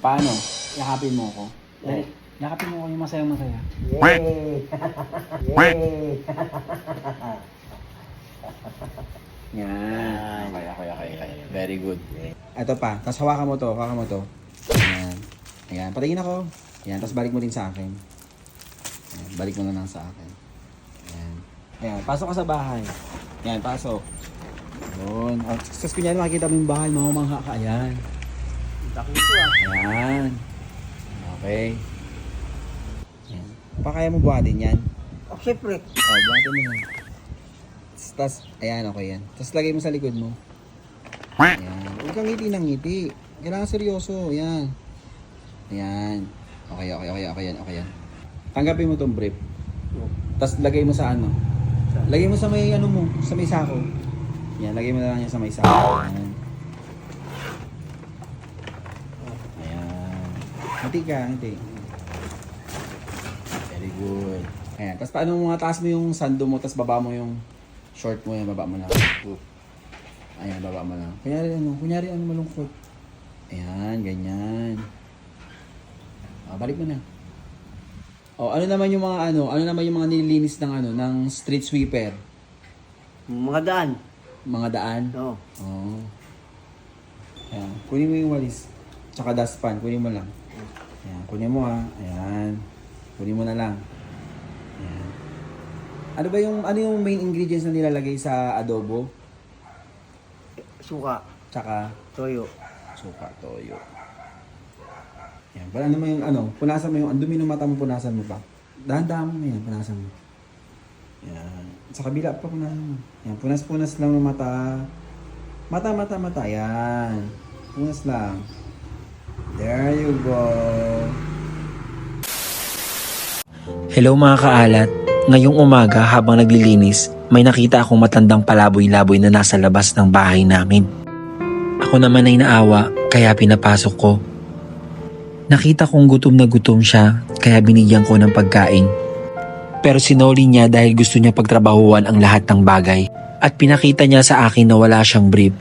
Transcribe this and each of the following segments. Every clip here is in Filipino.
Paano? Yakapin mo ako. Dali. Yakapin mo ako yung masaya masaya. Yay! Yay! Yan. Okay, okay, okay, okay. Very good. Ito pa. Tapos hawakan mo to. Hawakan mo to. Ayan. Ayan. Patingin ako. Ayan. Tapos balik mo din sa akin. Ayan. Balik mo na lang sa akin. Ayan. Ayan. Pasok ka sa bahay. Ayan. Pasok. Yun. Tapos kunyari makikita mo yung bahay. Mamamangha ka. Ayan. Takot ko ah. Ayan. Okay. Ayan. Pa kaya mo buhatin yan? Oh, siyempre. Oh, buhatin mo yan. Tapos, ayan, okay yan. Tapos lagay mo sa likod mo. Ayan. Huwag kang ngiti ng ngiti. Kailangan seryoso. Ayan. Ayan. Okay, okay, okay, okay yan, okay yan. Tanggapin mo tong brief. Tapos lagay mo sa ano. Lagay mo sa may ano mo, sa may sako. Yan, lagay mo na lang yan sa may sako. Ayan. Hati ka, hati. Very good. Ayan. Tapos paano mo nga taas mo yung sando mo, tapos baba mo yung short mo yan, baba mo lang. Ayan, baba mo lang. Kunyari ano, kunyari ano malungkot. Ayan, ganyan. Ah, balik mo na. Oh, ano naman yung mga ano, ano naman yung mga nililinis ng ano, ng street sweeper? Mga daan. Mga daan? Oo. Oo. Ayan, kunin mo yung walis. Tsaka dustpan, kunin mo lang. Ayan, kunin mo ha. Ayan. Kunin mo na lang. Ayan. Ano ba yung, ano yung main ingredients na nilalagay sa adobo? Suka. Tsaka Toyo. suka, toyo. Ayan, para ano mo yung ano, punasan mo yung, ang dumi ng mata mo, punasan mo pa. Dahan-dahan mo yan, punasan mo. Ayan. Sa kabila pa punasan mo. Ayan, punas-punas lang ng mata. Mata, mata, mata. Ayan. Punas lang. There you go. Hello mga kaalat. Ngayong umaga habang naglilinis, may nakita akong matandang palaboy-laboy na nasa labas ng bahay namin. Ako naman ay naawa, kaya pinapasok ko. Nakita kong gutom na gutom siya, kaya binigyan ko ng pagkain. Pero sinoli niya dahil gusto niya pagtrabahuan ang lahat ng bagay at pinakita niya sa akin na wala siyang brief.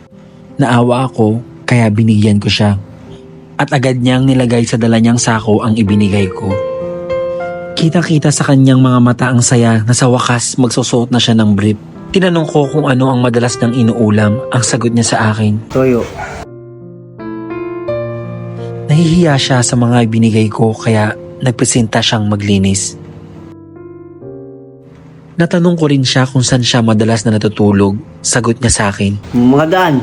Naawa ako, kaya binigyan ko siya. At agad niyang nilagay sa dala niyang sako ang ibinigay ko. Kitang-kita sa kanyang mga mata ang saya na sa wakas magsusuot na siya ng brief. Tinanong ko kung ano ang madalas ng inuulam. Ang sagot niya sa akin. Toyo. Nahihiya siya sa mga ibinigay ko kaya nagpresenta siyang maglinis. Natanong ko rin siya kung saan siya madalas na natutulog. Sagot niya sa akin. Mga daan.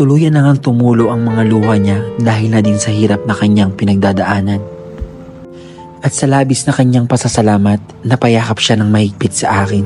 Tuluyan na ngang tumulo ang mga luha niya dahil na din sa hirap na kanyang pinagdadaanan. At sa labis na kanyang pasasalamat, napayakap siya ng mahigpit sa akin.